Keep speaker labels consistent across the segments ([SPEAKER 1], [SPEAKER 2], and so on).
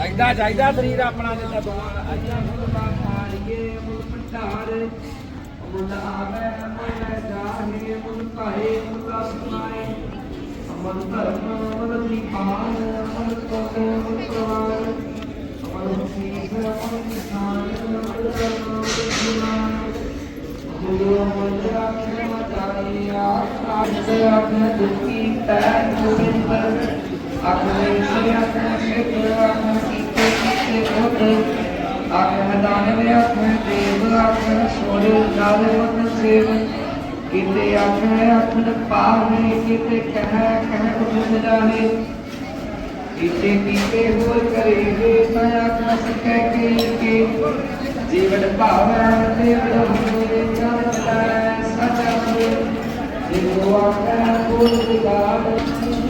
[SPEAKER 1] ਐਡਾ ਚਾਹੀਦਾ ਸਰੀਰ ਆਪਣਾ ਜਿੱਦਾਂ ਦੋਵਾਂ ਅੱਜਾ ਮੁੱਲ ਬਾਖਾੜੀਏ ਮੁੱਲ ਭੰਡਾਰ। ਮੁੱਲ ਆਵੇ, ਮੁੱਲ ਜਾਹੇ ਮੁੱਲ ਭਾਏ, ਮੁੱਲ ਅਸਮਾਏ ਅਮਨ ਧਰਮ, ਅਮਨ ਦੀਪਾਨ ਅਮਨ ਕੋਟ ਅਮਨ ਪ੍ਰਵਾਨ ਅਮਨ ਸੀਸ ਅਮਨ ਨਿਸ਼ਾਨ, ਅਮਨ ਧਰਮ, ਅਮਨ ਦੀਵਾਨ ਗੁਰੂ ਮੁੱਲ ਆਖੇ ਮਤਾਈ ਆਖ ਸੇ ਦੁਖੀ ਪੈ ਗੋਬਿੰਦ ਪਰ ਆਖੇ ਸੇ ਆਖੇ ਦੇਵ ਆਖੇ ਆਖਣ ਪਾਵੇ ਕੀਤੇ ਕਹਿ ਕਹਿ ਕੁਝ ਜਾਣੇ ਕਿਤੇ ਕੀਤੇ ਹੋਰ ਕਰੇਗੇ ਤਾਂ ਆਖਾ ਸਕੈ ਕੇ ਕੇ ਜੀਵਨ ਭਾਵੈ ਦੇਵ ਹੋਏ ਜਨ ਚਲਾੈ ਸਚਾ ਹੋਏ ਜਿਉ ਆਖੈ ਕੋਲ ਵਿਗਾੜ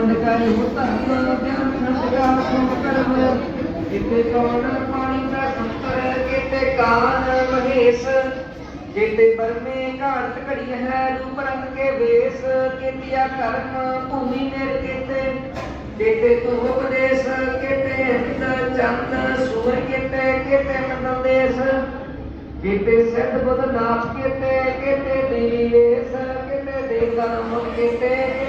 [SPEAKER 1] ਧਰਮ ਖੰਡ ਕਰੇ ਹੋ ਧਰਮ ਗਿਆਨ ਖੰਡ ਕਾ ਸੁਮ ਕਰਮ ਕਿਤੇ ਕੌਣ ਪਾਣੀ ਦਾ ਸੰਤਰ ਕਿਤੇ ਕਾਨ ਮਹੇਸ਼ ਜਿਤੇ ਬਰਮੇ ਘਾਟ ਘੜੀ ਹੈ, ਰੂਪ ਰੰਗ ਕੇ ਵੇਸ, ਕੀਤਿਆ ਕਰਮ ਭੂਮੀ ਮੇਰ ਕੀਤੇ ਕੀਤੇ ਤੂੰ ਉਪਦੇਸ਼ ਕੀਤੇ ਹਿੰਦ ਚੰਦ, ਸੂਰ ਕੀਤੇ ਕੀਤੇ ਮੰਦਲ ਦੇਸ? ਕੀਤੇ ਸਿੱਧ ਬੁੱਧ ਨਾਥ ਕੀਤੇ ਕੀਤੇ ਦੇਸ ਕੀਤੇ ਦੇਵਗਨ ਮੁਖ ਕੀਤੇ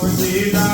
[SPEAKER 2] perdida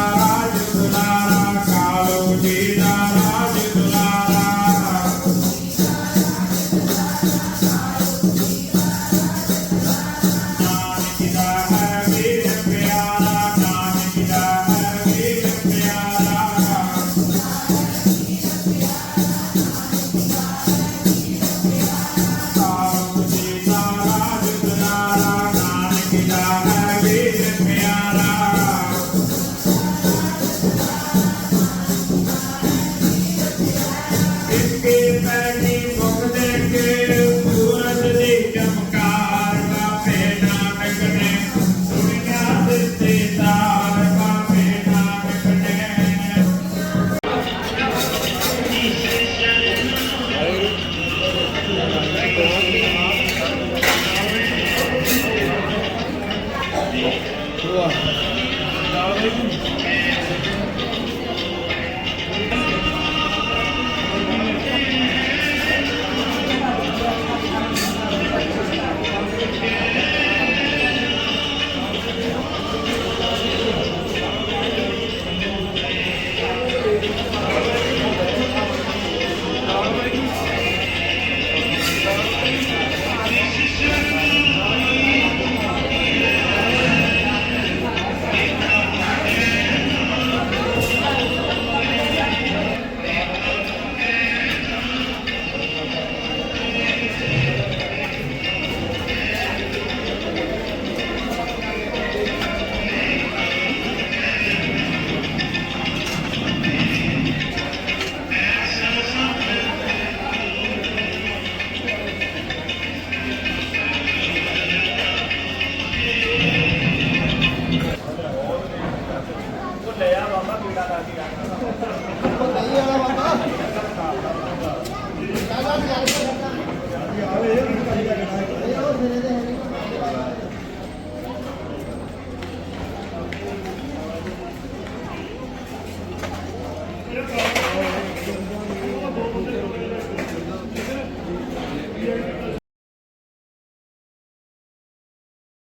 [SPEAKER 2] Gracias.